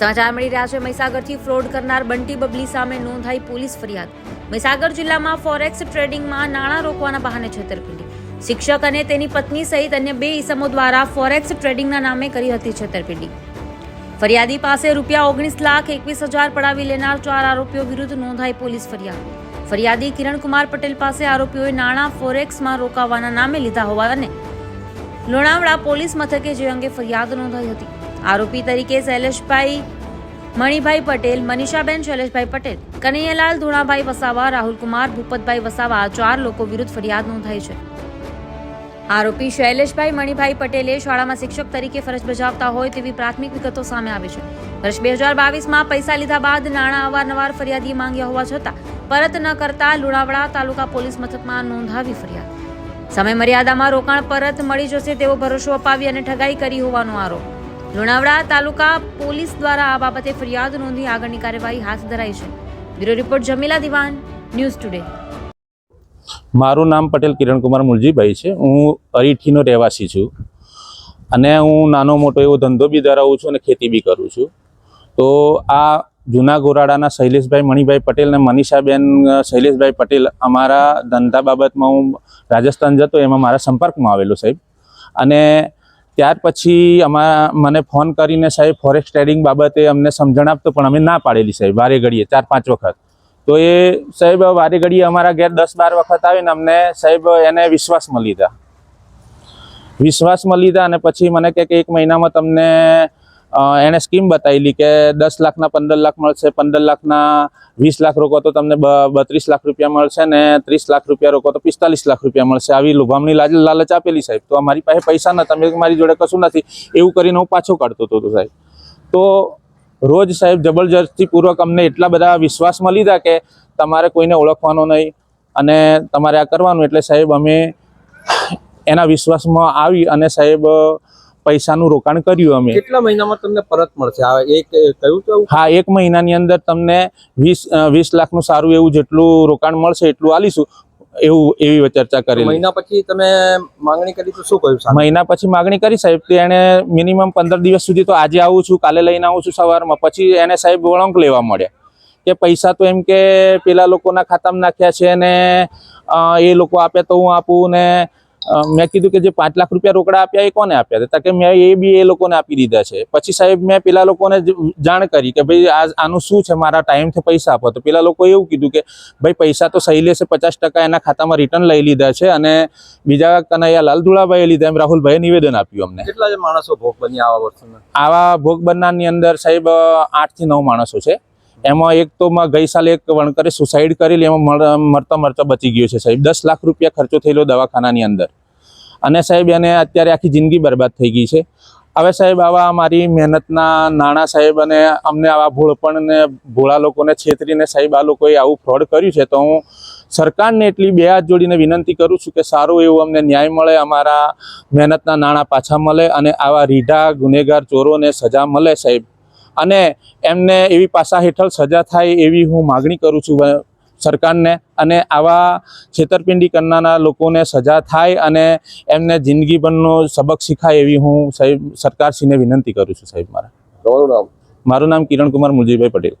સમાચાર મળી રહ્યા છે. મહીસાગરથી ફ્રોડ કરનાર બંટી બબલી સામે નોંધાઈ પોલીસ ફરિયાદ. મહીસાગર જિલ્લામાં ફોરેક્સ ટ્રેડિંગમાં નાણાં રોકવાના બહાને છેતરપિંડી. શિક્ષક અને તેની પત્ની સહિત અન્ય બે ઇસમો દ્વારા ફોરેક્સ ટ્રેડિંગના નામે કરી હતી છેતરપિંડી. ફરિયાદી પાસે રૂપિયા ઓગણીસ લાખ એકવીસ હજાર પડાવી લેનાર ચાર આરોપીઓ વિરુદ્ધ નોંધાઈ પોલીસ ફરિયાદ. ફરિયાદી કિરણકુમાર પટેલ પાસે આરોપીઓએ નાણાં ફોરેક્સમાં રોકાવાના નામે લીધા હોવા અને લોણાવડા પોલીસ મથકે જે અંગે ફરિયાદ નોંધાઈ હતી. આરોપી તરીકે શૈલેષભાઈ મણિભાઈ પટેલ, મનીષાબેન શૈલેષભાઈ પટેલ, કનૈયાલાલ ધુણાભાઈ વસાવા, રાહુલકુમાર ભૂપતભાઈ વસાવા ચાર લોકો વિરુદ્ધ ફરિયાદ નોંધાઈ છે. આરોપી શૈલેષભાઈ મણિભાઈ પટેલે શાળામાં શિક્ષક તરીકે ફરજ બજાવતા હોય તેવી પ્રાથમિક વિગતો સામે આવી છે. વર્ષ બે હજાર બાવીસમાં પૈસા લીધા બાદ નાણાં અવારનવાર ફરિયાદી માંગ્યા હોવા છતાં પરત ન કરતા લુણાવડા તાલુકા પોલીસ મથકમાં નોંધાવી ફરિયાદ. સમય મર્યાદામાં રોકાણ પરત મળી જશે તેવો ભરોસો અપાવી અને ઠગાઈ કરી હોવાનો આરોપ. લુણાવડા તાલુકા પોલીસ દ્વારા આ બાબતે ફરિયાદ નોંધી આગળની કાર્યવાહી હાથ ધરાઈ છે. બ્યુરો રિપોર્ટ જમીલા દિવાન, ન્યૂઝ ટુડે. મારું નામ પટેલ કિરણકુમાર મુલજીભાઈ છે. હું અરીઠીનો રહેવાસી છું અને હું નાનો મોટો એવો ધંધો બી ધરાવું છું અને ખેતી બી કરું છું. તો આ જૂના ગોરાડાના શૈલેષભાઈ મણિભાઈ પટેલ અને મનીષાબેન શૈલેષભાઈ પટેલ અમારા ધંધા બાબતમાં હું રાજસ્થાન જતો એમાં મારા સંપર્કમાં આવેલો સાહેબ. અને ત્યાર પછી અમા, મને ફોન કરીને સાહેબ, ફોરેક્સ ટ્રેડિંગ બાબતે અમને સમજણ આપતો, પણ અમે ના પાડેલી સાહેબ વારે ઘડીએ ચાર પાંચ વખત. તો એ સાહેબ વારે ઘડીએ અમારા ઘેર દસ બાર વખત આવીને અમને સાહેબ, એને વિશ્વાસમાં લીધા. વિશ્વાસમાં લીધા અને પછી મને કે એક મહિનામાં તમને એણે સ્કીમ બતાવેલી કે દસ લાખના, પંદર લાખ મળશે, પંદર લાખના વીસ લાખ રોકો તો તમને બત્રીસ લાખ રૂપિયા મળશે ને ત્રીસ લાખ રૂપિયા રોકો તો પિસ્તાલીસ લાખ રૂપિયા મળશે. આવી લોભામણી લાજ, લાલચ આપેલી સાહેબ. તો અમારી પાસે પૈસા નતા. મેં મારી જોડે કશું નથી. એવું કરીને હું પાછો કાઢતો હતો સાહેબ. તો રોજ સાહેબ જબરજસ્તી પૂર્વક અમને એટલા બધા વિશ્વાસમાં લીધા કે તમારે કોઈને ઓળખવાનો નહીં અને તમારે આ કરવાનું. એટલે સાહેબ અમે એના વિશ્વાસમાં આવી અને સાહેબ પૈસાનું રોકાણ કર્યું અમે. કેટલા મહિનામાં તમને પરત મળશે? આ એક કયું તો હા એક મહિનાની અંદર તમને વીસ વીસ લાખનું સારું એવું જેટલું રોકાણ મળશે એટલું આલીશું. એવું એવી ચર્ચા કરી મહિના પછી તમે માંગણી કરી તો શું કહ્યું સાહેબ? મહિના પછી માંગણી કરી સાહેબ એને મિનિમમ પંદર દિવસ સુધી તો આજે આવું છું કાલે લઈને આવું છું સવારમાં. પછી એને સાહેબ વળંક લેવા મળ્યા કે પૈસા તો એમ કે પેલા લોકોના ખાતામાં નાખ્યા છે ને એ લોકો આપે તો હું આપું ને મેં કીધું કે જે પાંચ લાખ રૂપિયા રોકડા આપ્યા એ કોને આપ્યા? હતા કે મેં એ બી એ લોકોને આપી દીધા છે. પછી સાહેબ મેં પેલા લોકોને જાણ કરી કે ભાઈ આ આનું શું છે? મારા ટાઈમથી પૈસા આપો. તો પેલા લોકો એવું કીધું કે ભાઈ પૈસા તો શૈલેષે પચાસ ટકા એના ખાતામાં રિટર્ન લઈ લીધા છે અને બીજા કનૈયા લાલ ધુળાભાઈએ લીધા. એમ રાહુલભાઈએ નિવેદન આપ્યું અમને. કેટલા માણસો ભોગ બની આવા વર્ષોના આવા ભોગ બનનારની અંદર સાહેબ આઠથી નવ માણસો છે. એમાં એક તો માં ગઈ સાલે એક વણકરે સુસાઇડ કરેલી એમાં મર- મરતા મરતા બચી ગયો છે સાહેબ. દસ લાખ રૂપિયા ખર્ચો થયેલો દવાખાનાની અંદર. અને સાહેબ, એને અત્યારે આખી જિંદગી બરબાદ થઈ ગઈ છે. હવે સાહેબ, આવા મારી મહેનતના નાણાં સાહેબ અને અમને આવા ભોળપણને ભોળા લોકોને છેતરીને સાહેબ, આ લોકોએ આવું ફ્રોડ કર્યું છે, તો હું સરકારને એટલી બે હાથ જોડીને વિનંતી કરું છું કે સારું એવું અમને ન્યાય મળે, અમારા મહેનતના નાણાં પાછા મળે અને આવા રીઢા ગુનેગાર ચોરોને સજા મળે સાહેબ. અને એમને એવી પાસા હેઠળ સજા થાય એવી હું માગણી કરું છું. સરકારને અને આવા છેતરપિંડી કરનારા લોકોને સજા થાય અને એમને જિંદગીભરનો સબક શીખાય એવી હું સાહેબ સરકારશ્રીને વિનંતી કરું છું સાહેબ મારા. મારું નામ? મારું નામ કિરણકુમાર મુરજીભાઈ પટેલ.